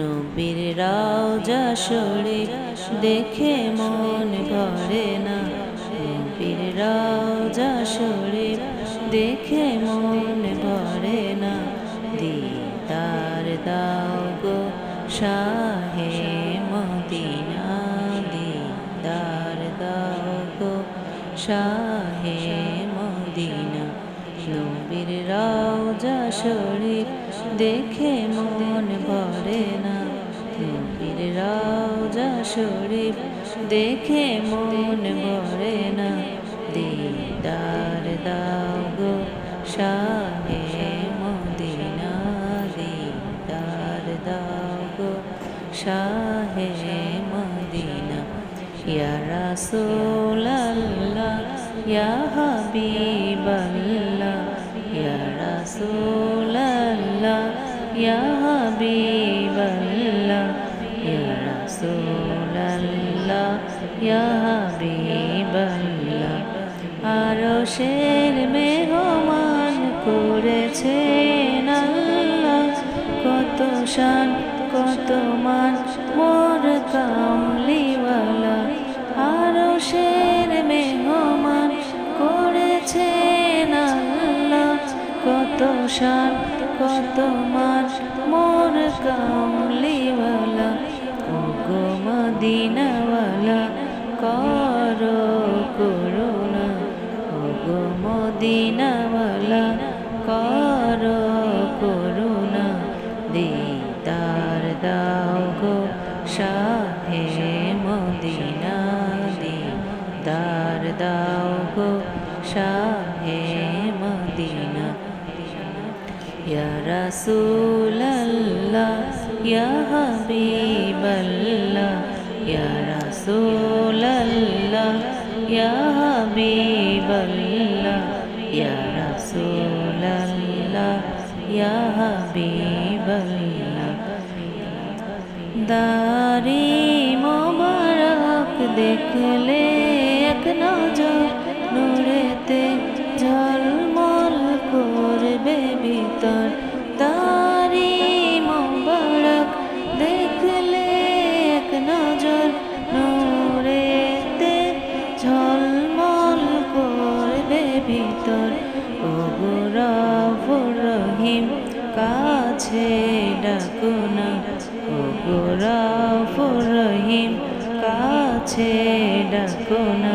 নবীর রাজা শরীফ দেখে মন ভরে না। নবীর রাজা শরীফ দেখে মন ভরে না। দিদার দাও গো শাহে মদিনা, দিদার দাও গো শাহে মদিনা। নবীর রাজা শরীফ দেখে মন নবীর রাজা শরীফ দেখে মন ভরে না দিদার দাও গো শাহে মদিনা দিদার দাও গো, শাহে মদিনা, ইয়া রাসূলাল্লাহ, ইয়া হাবিবাল্লাহ। আরশের মেহমান করেছে না কত শান শাহে মদিনা ইয়া রাসূলাল্লাহ ইয়া হাবিবাল্লাহ ইয়া রাসূলাল্লাহ ইয়া হাবিবাল্লাহ ইয়া রাসূলাল্লাহ ইয়া হাবিবাল্লাহ দারি মোবারক দেখলে এক নজর নূরেতে ঝলমল করবে ভিতর। দারি মোবারক দেখলে এক নজর, নূরেতে ঝলমল করবে ভিতর। রহিম, কাছে ডাকুনা গোরাফুর রহিম, কাছে ডাকুনা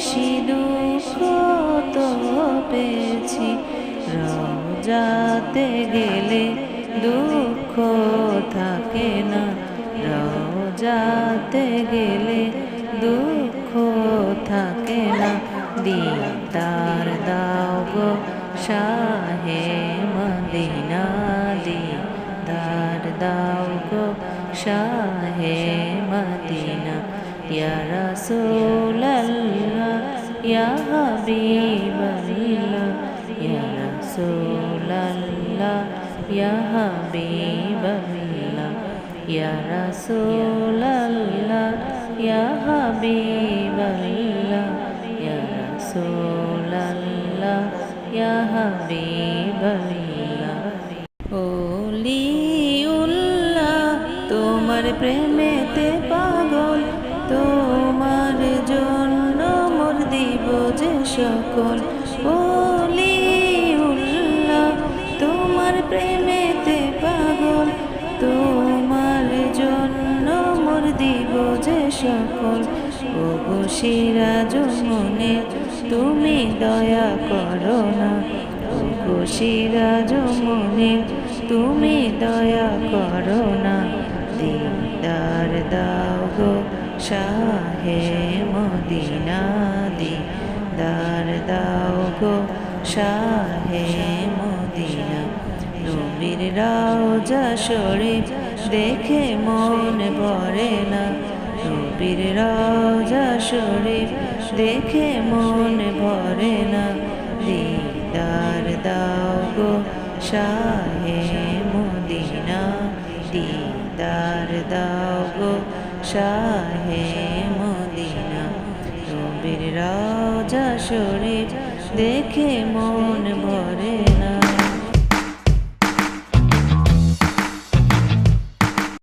বেশি দুঃখ তো পেয়েছি। রওজাতে গেলে দুঃখ থাকে না। রওজাতে গেলে দুঃখ থাকে না। দিদার দাও গো শাহে মদিনা, দিদার দাও গো শাহে মদিনা। ইয়া রাসূলাল্লাহ, ইয়া হাবিবাল্লাহ, ইয়া রাসূলাল্লাহ, ইয়া হাবিবাল্লাহ, ইয়া রাসূলাল্লাহ, ইয়া হাবিবাল্লাহ, ইয়া রাসূলাল্লাহ, ইয়া হাবিবাল্লাহ। ওলিউল্লাহ, তোমার প্রেমেতে সকল ওলিউল্লাহ তোমার প্রেমেতে পাগল, তোমার জন্য মোর দিব যে সকল। ও সিরাজ মনে, তুমি দয়া করো না। ও সিরাজ মনে, তুমি দয়া করো না। দিদার দাও গো শাহে মদিনা। দিদার দাও গো শাহে মদিনা। নবীর রাজা শরীফ দেখে মন ভরে না। নবীর রাজা শরীফ দেখে মন ভরে না। দিদার দাও গো শাহে মদিনা। দিদার দাও গো শাহে রাজা দেখে মন ভরে।